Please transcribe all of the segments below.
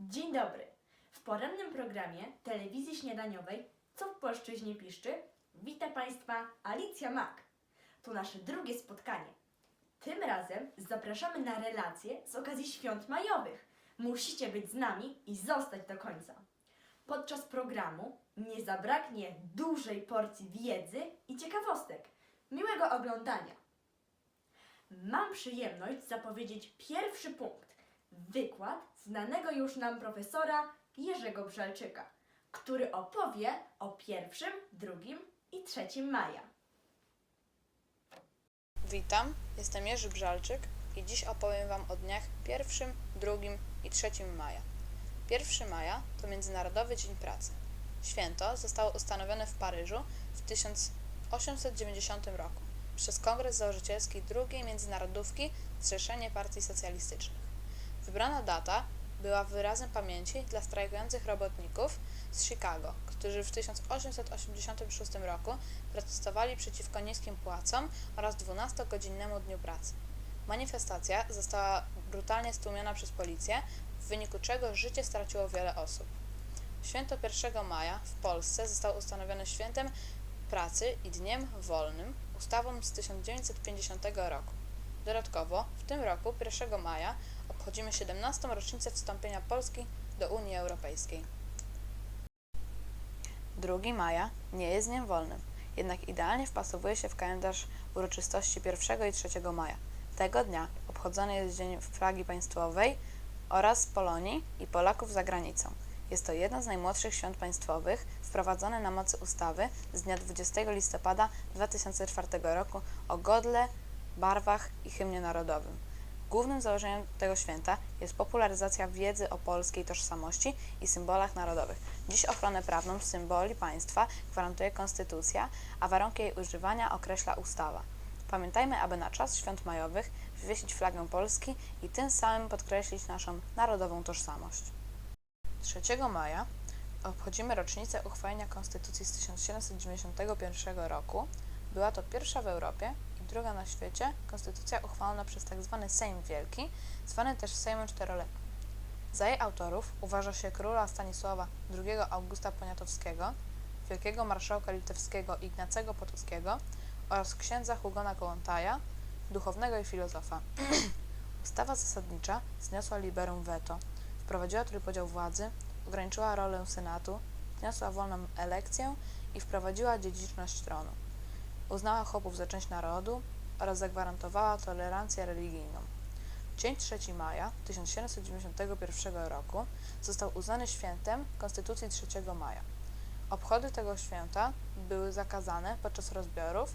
Dzień dobry. W porannym programie telewizji śniadaniowej Co w Polszczyźnie piszczy? Wita Państwa Alicja Mak. To nasze drugie spotkanie. Tym razem zapraszamy na relacje z okazji świąt majowych. Musicie być z nami i zostać do końca. Podczas programu nie zabraknie dużej porcji wiedzy i ciekawostek. Miłego oglądania. Mam przyjemność zapowiedzieć pierwszy punkt. Wykład znanego już nam profesora Jerzego Brzalczyka, który opowie o pierwszym, drugim i trzecim maja. Witam, jestem Jerzy Brzalczyk i dziś opowiem Wam o dniach 1, 2 i 3 maja. 1 maja to Międzynarodowy Dzień Pracy. Święto zostało ustanowione w Paryżu w 1890 roku przez Kongres Założycielski II Międzynarodówki Zrzeszenie Partii Socjalistycznych. Wybrana data była wyrazem pamięci dla strajkujących robotników z Chicago, którzy w 1886 roku protestowali przeciwko niskim płacom oraz 12-godzinnemu dniu pracy. Manifestacja została brutalnie stłumiona przez policję, w wyniku czego życie straciło wiele osób. Święto 1 maja w Polsce zostało ustanowione świętem pracy i dniem wolnym ustawą z 1950 roku. Dodatkowo w tym roku 1 maja obchodzimy 17. rocznicę wstąpienia Polski do Unii Europejskiej. 2 maja nie jest dniem wolnym, jednak idealnie wpasowuje się w kalendarz uroczystości 1 i 3 maja. Tego dnia obchodzony jest Dzień Flagi Państwowej oraz Polonii i Polaków za granicą. Jest to jedno z najmłodszych świąt państwowych wprowadzone na mocy ustawy z dnia 20 listopada 2004 roku o godle, barwach i hymnie narodowym. Głównym założeniem tego święta jest popularyzacja wiedzy o polskiej tożsamości i symbolach narodowych. Dziś ochronę prawną symboli państwa gwarantuje konstytucja, a warunki jej używania określa ustawa. Pamiętajmy, aby na czas świąt majowych wywiesić flagę Polski i tym samym podkreślić naszą narodową tożsamość. 3 maja obchodzimy rocznicę uchwalenia Konstytucji z 1791 roku. Była to pierwsza w Europie druga na świecie konstytucja uchwalona przez tzw. Sejm Wielki, zwany też Sejmem Czteroletnim. Za jej autorów uważa się króla Stanisława II Augusta Poniatowskiego, wielkiego marszałka litewskiego Ignacego Potockiego oraz księdza Hugona Kołłątaja, duchownego i filozofa. Ustawa zasadnicza zniosła liberum veto, wprowadziła trójpodział władzy, ograniczyła rolę Senatu, wniosła wolną elekcję i wprowadziła dziedziczność tronu. Uznała chłopów za część narodu oraz zagwarantowała tolerancję religijną. Dzień 3 maja 1791 roku został uznany świętem Konstytucji 3 maja. Obchody tego święta były zakazane podczas rozbiorów,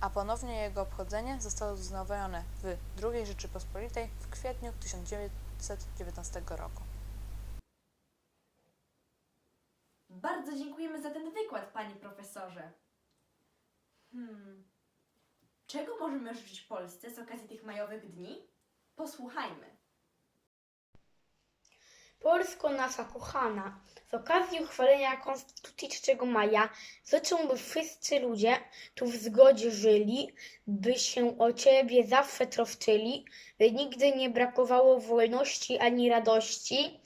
a ponownie jego obchodzenie zostało wznowione w II Rzeczypospolitej w kwietniu 1919 roku. Bardzo dziękujemy za ten wykład, panie profesorze. Hmm. Czego możemy życzyć Polsce z okazji tych majowych dni? Posłuchajmy. Polsko nasza kochana, z okazji uchwalenia Konstytucji 3 maja życzę, by wszyscy ludzie tu w zgodzie żyli, by się o Ciebie zawsze troszczyli, by nigdy nie brakowało wolności ani radości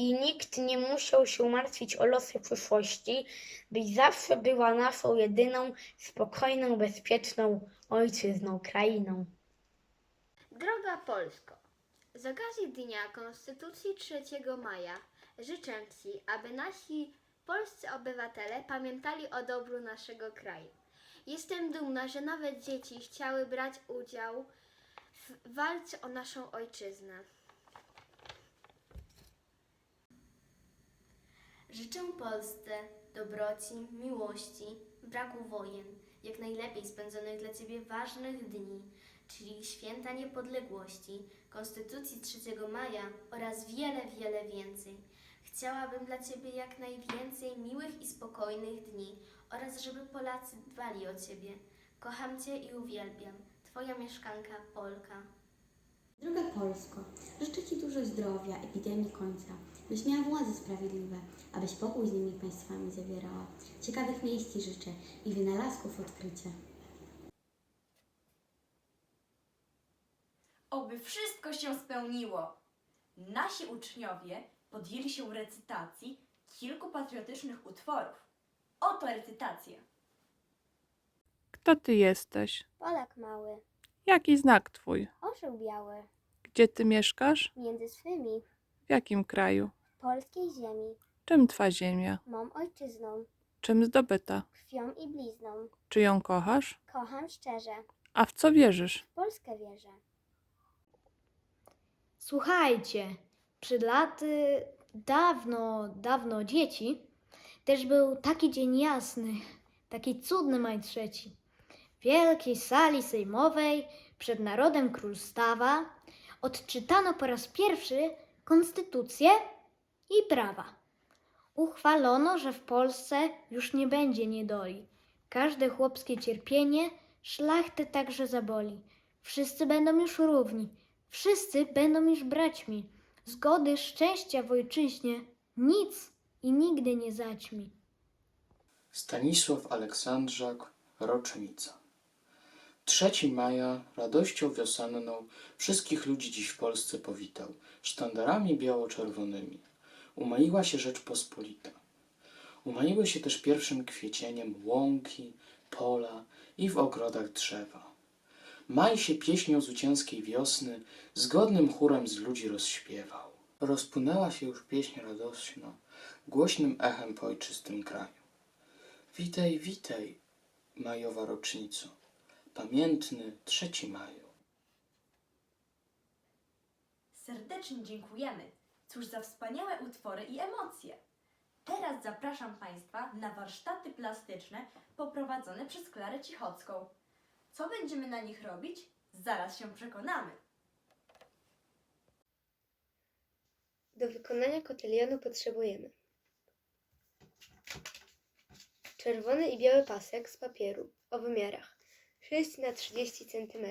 i nikt nie musiał się martwić o losy przyszłości, byś zawsze była naszą jedyną, spokojną, bezpieczną ojczyzną, krainą. Droga Polsko, z okazji Dnia Konstytucji 3 maja życzę Ci, aby nasi polscy obywatele pamiętali o dobru naszego kraju. Jestem dumna, że nawet dzieci chciały brać udział w walce o naszą ojczyznę. Życzę Polsce dobroci, miłości, braku wojen, jak najlepiej spędzonych dla Ciebie ważnych dni, czyli święta niepodległości, Konstytucji 3 maja oraz wiele, wiele więcej. Chciałabym dla Ciebie jak najwięcej miłych i spokojnych dni oraz żeby Polacy dbali o Ciebie. Kocham Cię i uwielbiam. Twoja mieszkanka Polka. Droga Polsko, życzę Ci dużo zdrowia, epidemii końca, byś miała władze sprawiedliwe, abyś pokój z nimi państwami zawierała. Ciekawych miejsc Ci życzę i wynalazków odkrycia. Oby wszystko się spełniło. Nasi uczniowie podjęli się recytacji kilku patriotycznych utworów. Oto recytacje. Kto ty jesteś? Polak mały, Jaki znak twój? orzeł biały, Gdzie ty mieszkasz? między swymi, W jakim kraju? Polskiej ziemi, Czym twa ziemia? mą ojczyzną, Czym zdobyta? krwią i blizną. Czy ją kochasz? Kocham szczerze, A w co wierzysz? w Polskę wierzę. Słuchajcie, przed laty, dawno, dawno dzieci, też był taki dzień jasny, taki cudny maj trzeci. W wielkiej sali sejmowej przed narodem król stawa, odczytano po raz pierwszy konstytucję i prawa. Uchwalono, że w Polsce już nie będzie niedoli. Każde chłopskie cierpienie szlachtę także zaboli. Wszyscy będą już równi, Wszyscy będą już braćmi. Zgody, szczęścia w ojczyźnie nic i nigdy nie zaćmi. Stanisław Aleksandrzak, rocznica. 3 maja radością wiosenną wszystkich ludzi dziś w Polsce powitał, sztandarami biało-czerwonymi. Umaiła się Rzeczpospolita. Umaiły się też pierwszym kwiecieniem łąki, pola i w ogrodach drzewa. Maj się pieśnią zwycięskiej wiosny zgodnym chórem z ludzi rozśpiewał. Rozpłynęła się już pieśń radośna, głośnym echem po ojczystym kraju. Witaj, witaj, majowa rocznico, pamiętny 3 maju. Serdecznie dziękujemy. Cóż za wspaniałe utwory i emocje. Teraz zapraszam Państwa na warsztaty plastyczne poprowadzone przez Klarę Cichocką. Co będziemy na nich robić? Zaraz się przekonamy. Do wykonania kotylionu potrzebujemy czerwony i biały pasek z papieru o wymiarach 6 na 30 cm,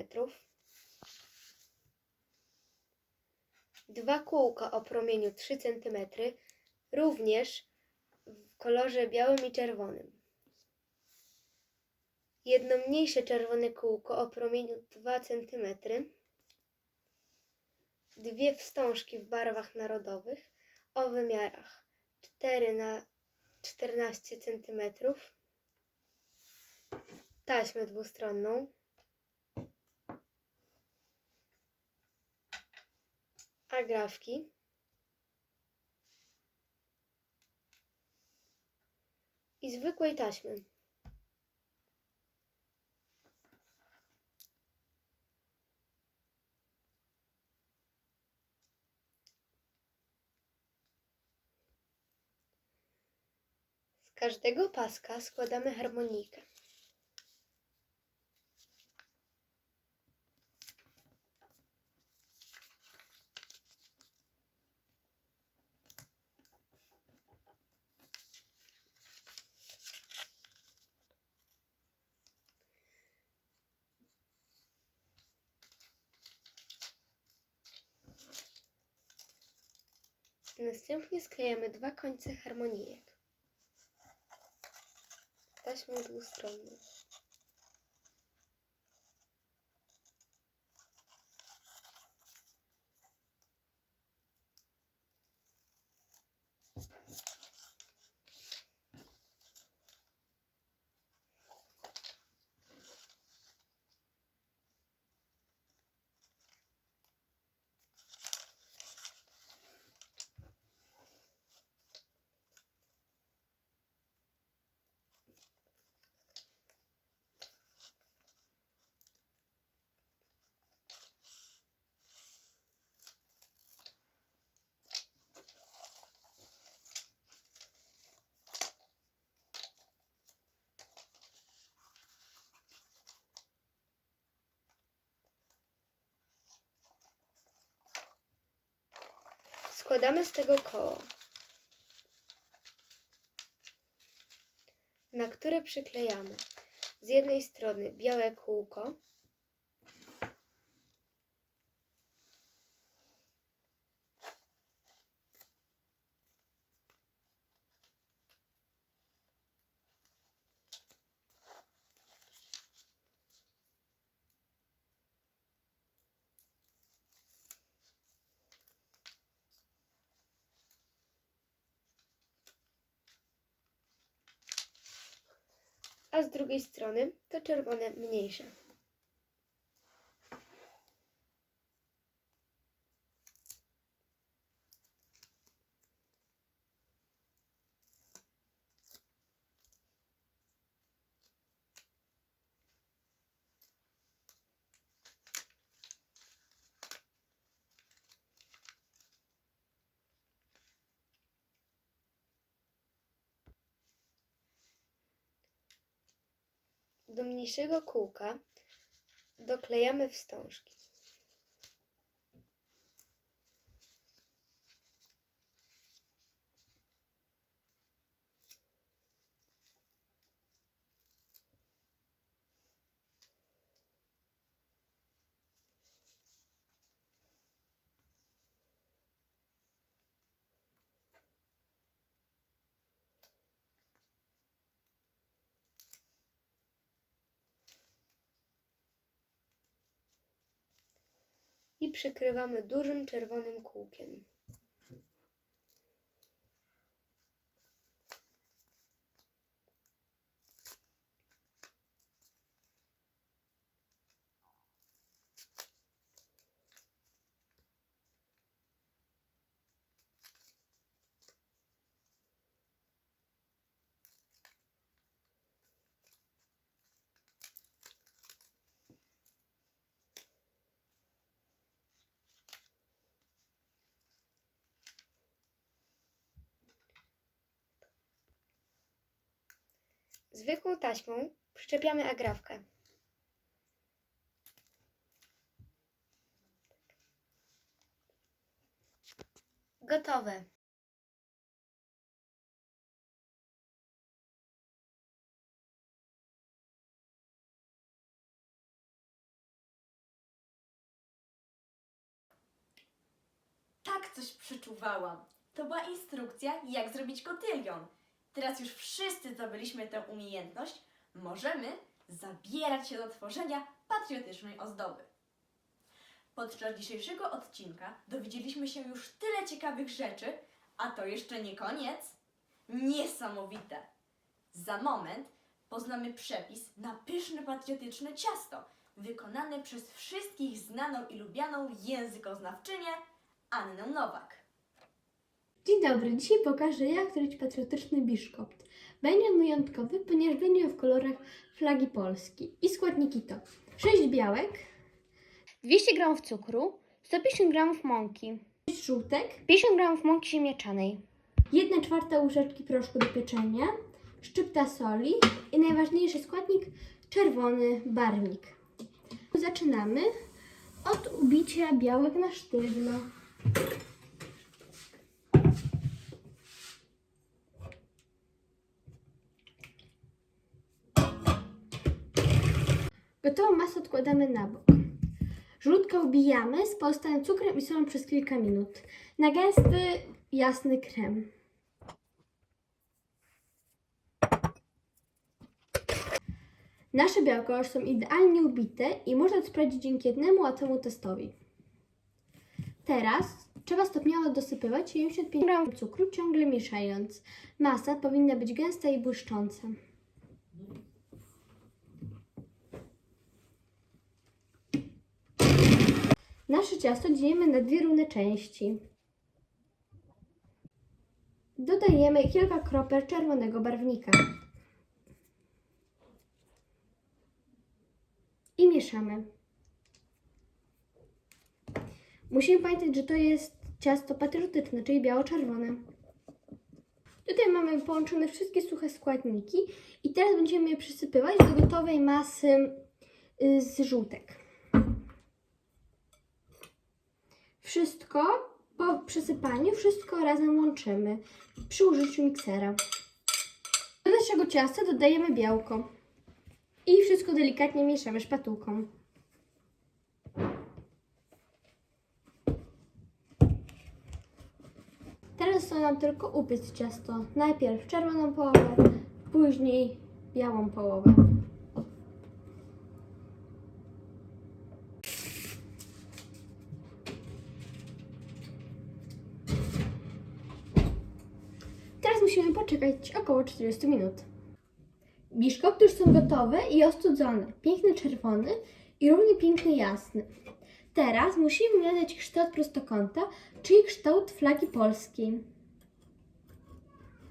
dwa kółka o promieniu 3 cm, również w kolorze białym i czerwonym. Jedno mniejsze czerwone kółko o promieniu 2 cm, dwie wstążki w barwach narodowych o wymiarach 4 na 14 cm, taśmę dwustronną, agrafki, i zwykłej taśmy. Z każdego paska składamy harmonijkę. Następnie sklejamy dwa końce harmonijek. Taśmą dwustronną. Składamy z tego koło, na które przyklejamy z jednej strony białe kółko, a z drugiej strony to czerwone mniejsze. Do mniejszego kółka doklejamy wstążki. i przykrywamy dużym czerwonym kółkiem. Zwykłą taśmą przyczepiamy agrafkę. Gotowe. Tak coś przeczuwałam. To była instrukcja, jak zrobić kotylion. Teraz już wszyscy zdobyliśmy tę umiejętność. Możemy zabierać się do tworzenia patriotycznej ozdoby. Podczas dzisiejszego odcinka dowiedzieliśmy się już tyle ciekawych rzeczy, a to jeszcze nie koniec. Niesamowite! Za moment poznamy przepis na pyszne patriotyczne ciasto, wykonane przez wszystkich znaną i lubianą językoznawczynię Annę Nowak. Dzień dobry, dzisiaj pokażę jak zrobić patriotyczny biszkopt. Będzie on wyjątkowy, ponieważ będzie w kolorach flagi Polski. I składniki to 6 białek, 200 g cukru, 150 g mąki, 6 żółtek, 50 g mąki ziemniaczanej, 1 czwarta łyżeczki proszku do pieczenia, szczypta soli i najważniejszy składnik czerwony barwnik. Zaczynamy od ubicia białek na sztywno. Gotową masę odkładamy na bok. Żółtkę ubijamy z pozostałym cukrem i solą przez kilka minut. Na gęsty, jasny krem. Nasze białka już są idealnie ubite i można to sprawdzić dzięki jednemu łatwemu testowi. Teraz trzeba stopniowo dosypywać 75 g cukru, ciągle mieszając. Masa powinna być gęsta i błyszcząca. Nasze ciasto dzielimy na dwie równe części. Dodajemy kilka kropel czerwonego barwnika. I mieszamy. Musimy pamiętać, że to jest ciasto patriotyczne, czyli biało-czerwone. Tutaj mamy połączone wszystkie suche składniki i teraz będziemy je przysypywać do gotowej masy y, z żółtek. Wszystko po przesypaniu, wszystko razem łączymy przy użyciu miksera. Do naszego ciasta dodajemy białko i wszystko delikatnie mieszamy szpatułką. Teraz zostało nam tylko upiec ciasto. Najpierw czerwoną połowę, później białą połowę. Teraz musimy poczekać około 40 minut. Biszkopty już są gotowe i ostudzone. Piękny czerwony i równie piękny jasny. Teraz musimy nadać kształt prostokąta, czyli kształt flagi polskiej.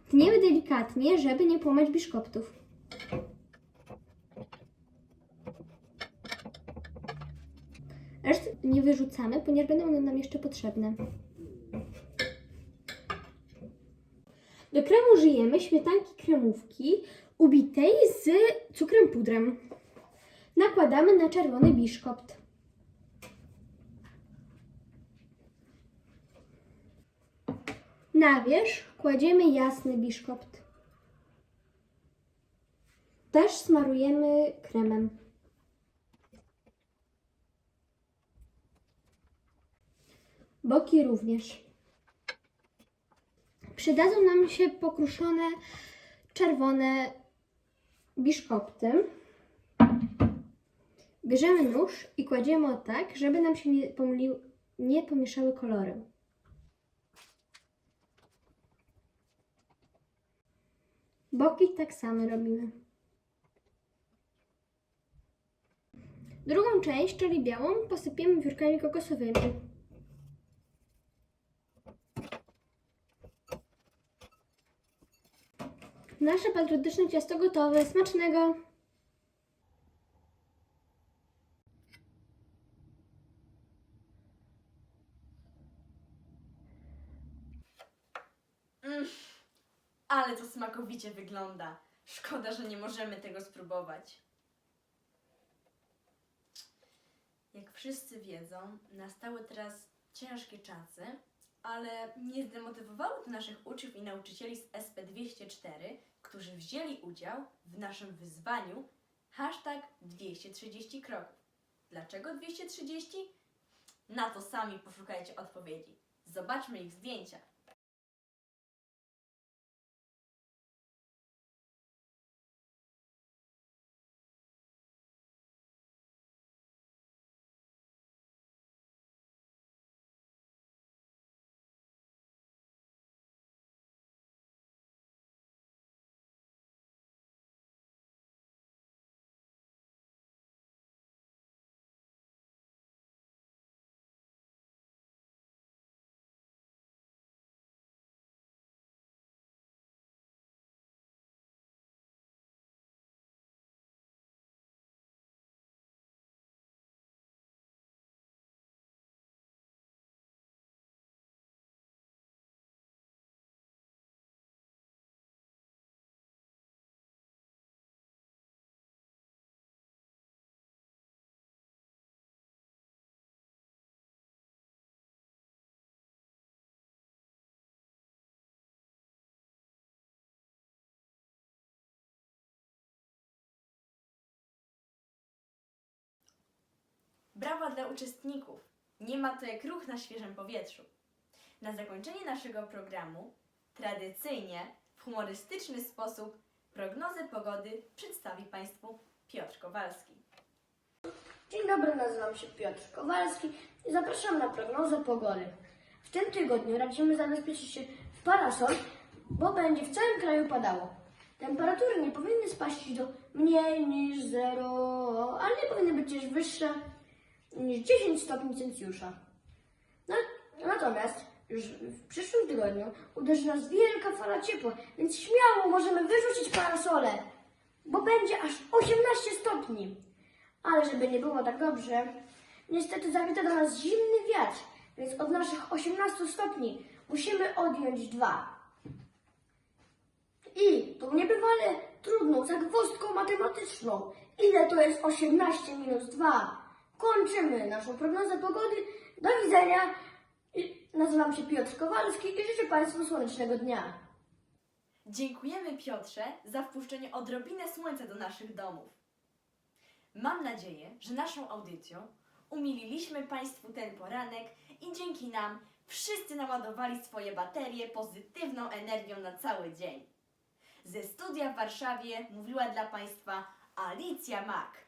Tniemy delikatnie, żeby nie połamać biszkoptów. Reszty nie wyrzucamy, ponieważ będą one nam jeszcze potrzebne. Do kremu użyjemy śmietanki kremówki ubitej z cukrem pudrem. Nakładamy na czerwony biszkopt. Na wierzch kładziemy jasny biszkopt. Też smarujemy kremem. Boki również. Przydadzą nam się pokruszone czerwone biszkopty. Bierzemy nóż i kładziemy tak, żeby nam się nie, pomylił, nie pomieszały kolory. Boki tak samo robimy. Drugą część, czyli białą, posypiemy wiórkami kokosowymi. Nasze patriotyczne ciasto gotowe. Smacznego! Mm, ale to smakowicie wygląda. Szkoda, że nie możemy tego spróbować. Jak wszyscy wiedzą, nastały teraz ciężkie czasy, ale nie zdemotywowały to naszych uczniów i nauczycieli z SP204, którzy wzięli udział w naszym wyzwaniu hashtag 230 kroków. Dlaczego 230? Na to sami poszukajcie odpowiedzi. Zobaczmy ich zdjęcia. Brawa dla uczestników! Nie ma to jak ruch na świeżym powietrzu. Na zakończenie naszego programu, tradycyjnie, w humorystyczny sposób, prognozę pogody przedstawi Państwu Piotr Kowalski. Dzień dobry, nazywam się Piotr Kowalski i zapraszam na prognozę pogody. W tym tygodniu radzimy zabezpieczyć się w parasol, bo będzie w całym kraju padało. Temperatury nie powinny spaść do mniej niż 0, ale nie powinny być też wyższe niż 10 stopni Celsjusza. Natomiast już w przyszłym tygodniu uderzy nas wielka fala ciepła, więc śmiało możemy wyrzucić parasole, bo będzie aż 18 stopni. Ale żeby nie było tak dobrze, niestety zawita do nas zimny wiatr, więc od naszych 18 stopni musimy odjąć dwa. I tą niebywale trudną zagwozdką matematyczną, ile to jest 18 minus 2? Kończymy naszą prognozę pogody. Do widzenia. Nazywam się Piotr Kowalski i życzę Państwu słonecznego dnia. Dziękujemy Piotrze za wpuszczenie odrobinę słońca do naszych domów. Mam nadzieję, że naszą audycją umililiśmy Państwu ten poranek i dzięki nam wszyscy naładowali swoje baterie pozytywną energią na cały dzień. Ze studia w Warszawie mówiła dla Państwa Alicja Mak.